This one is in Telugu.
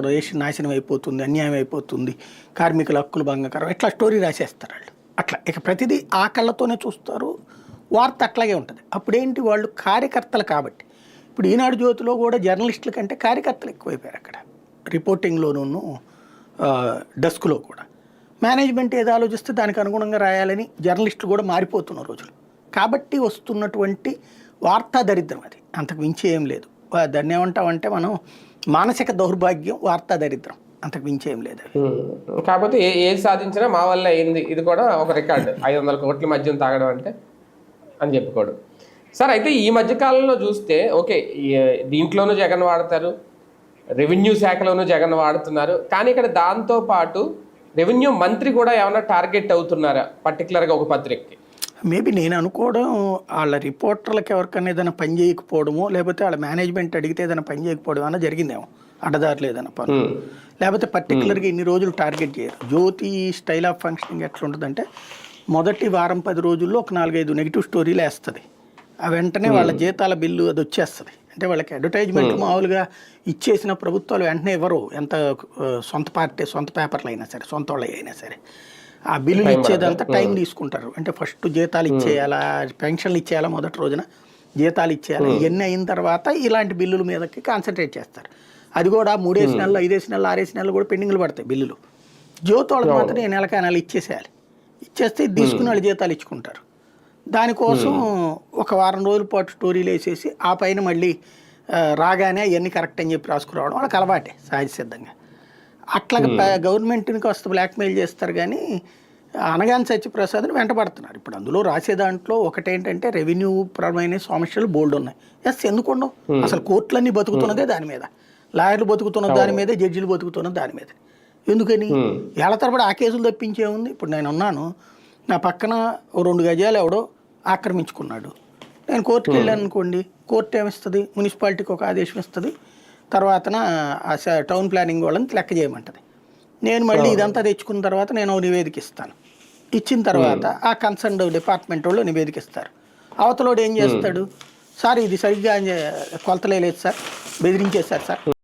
దేశం నాశనం అయిపోతుంది అన్యాయం అయిపోతుంది కార్మికుల హక్కులు భంగకరం ఇట్లా స్టోరీ రాసేస్తారు వాళ్ళు? అట్లా. ఇక ప్రతిదీ ఆ కళ్ళతోనే చూస్తారు. వార్త అట్లాగే ఉంటుంది. అప్పుడేంటి వాళ్ళు? కార్యకర్తలు కాబట్టి. ఇప్పుడు ఈనాడు జ్యోతిలో కూడా జర్నలిస్టుల కంటే కార్యకర్తలు ఎక్కువైపోయారు అక్కడ. రిపోర్టింగ్లోనూ డెస్క్లో కూడా. మేనేజ్మెంట్ ఏది ఆలోచిస్తే దానికి అనుగుణంగా రాయాలని జర్నలిస్టులు కూడా మారిపోతున్న రోజులు. కాబట్టి వస్తున్నటువంటి వార్తా దరిద్రం అది. అంతకు మించి ఏం లేదు. దాన్ని ఏమంటామంటే మనం మానసిక దౌర్భాగ్యం వార్తా దరిద్రం. అంతకు మించి ఏం లేదు. కాకపోతే ఏది సాధించినా మా వల్ల అయింది. ఇది కూడా ఒక రికార్డు. ఐదు వందల కోట్ల మద్యం తాగడం అంటే అని చెప్పుకోడు. సార్ అయితే ఈ మధ్య కాలంలో చూస్తే ఓకే దీంట్లోనూ జగన్ వాడతారు రెవెన్యూ శాఖలోనూ జగన్ వాడుతున్నారు. కానీ ఇక్కడ దాంతో పాటు రెవెన్యూ మంత్రి కూడా ఏమైనా టార్గెట్ అవుతున్నారా? పర్టికులర్గా ఒక పత్రికకి. మేబీ నేను అనుకోవడం వాళ్ళ రిపోర్టర్లకు ఎవరికైనా ఏదైనా పని చేయకపోవడమో లేకపోతే వాళ్ళ మేనేజ్మెంట్ అడిగితే ఏదైనా పని చేయకపోవడం అన్న జరిగిందేమో. అడ్డదారులు ఏదైనా పని. లేకపోతే పర్టికులర్గా ఇన్ని రోజులు టార్గెట్ చేయరు. జ్యోతి స్టైల్ ఆఫ్ ఫంక్షనింగ్ ఎట్లా ఉంటుందంటే మొదటి వారం పది రోజుల్లో ఒక నాలుగైదు నెగిటివ్ స్టోరీలు వేస్తుంది. ఆ వెంటనే వాళ్ళ జీతాల బిల్లు అది వచ్చేస్తుంది. అంటే వాళ్ళకి అడ్వర్టైజ్మెంట్ మామూలుగా ఇచ్చేసిన ప్రభుత్వాలు వెంటనే ఇవ్వరు ఎంత సొంత పార్టీ సొంత పేపర్లు అయినా సరే సొంత వాళ్ళు అయినా సరే. ఆ బిల్లులు ఇచ్చేదంతా టైం తీసుకుంటారు. అంటే ఫస్ట్ జీతాలు ఇచ్చేయాలా పెన్షన్లు ఇచ్చేయాలా మొదటి రోజున? జీతాలు ఇచ్చేయాలా? ఇవన్నీ అయిన తర్వాత ఇలాంటి బిల్లుల మీదకి కాన్సన్ట్రేట్ చేస్తారు. అది కూడా మూడేసి నెలలు ఐదేసి నెలలు ఆరేసి నెలలు కూడా పెండింగ్లు పడతాయి బిల్లులు. వాళ్ళకి మాత్రం ఈ నెలకా నెల ఇచ్చేసేయాలి. ఇచ్చేస్తే తీసుకుని వాళ్ళు జీతాలు ఇచ్చుకుంటారు. దానికోసం ఒక వారం రోజుల పాటు స్టోరీలు వేసేసి ఆ పైన మళ్ళీ రాగానే అవన్నీ కరెక్ట్ అని చెప్పి రాసుకురావడం వాళ్ళకి అలవాటే సహజ సిద్ధంగా. అట్లా గవర్నమెంట్కి వస్తే బ్లాక్మెయిల్ చేస్తారు కానీ అనగాని సత్యప్రసాద్ని వెంటబడుతున్నారు. ఇప్పుడు అందులో రాసే దాంట్లో ఒకటేంటంటే రెవెన్యూ పరమైన సమస్యలు బోల్డ్ ఉన్నాయి. ఎస్ ఎందుకు ఉండవు అసలు కోర్టులన్నీ బతుకుతున్నదే దాని మీద. లాయర్లు బతుకుతున్న దాని మీదే జడ్జిలు బతుకుతున్న దాని మీద. ఎందుకని? ఏళ్ళ తరబడి ఆ కేసులు తప్పించే ఉంది ఇప్పుడు నేను ఉన్నాను నా పక్కన రెండు గజాలు ఎవడో ఆక్రమించుకున్నాడు. నేను కోర్టుకి వెళ్ళాను అనుకోండి కోర్టు ఏమిస్తుంది? మున్సిపాలిటీకి ఒక ఆదేశం ఇస్తుంది. తర్వాతన టౌన్ ప్లానింగ్ వాళ్ళని లెక్క చేయమంటది. నేను మళ్ళీ ఇదంతా తెచ్చుకున్న తర్వాత నేను నివేదిక ఇస్తాను ఇచ్చిన తర్వాత ఆ కన్సర్న్ డిపార్ట్మెంట్ వాళ్ళు నివేదిక ఇస్తారు అవతలోడు ఏం చేస్తాడు? సార్ ఇది సరిగ్గా కొలతలే లేదు సార్. బెదిరించేశారు సార్.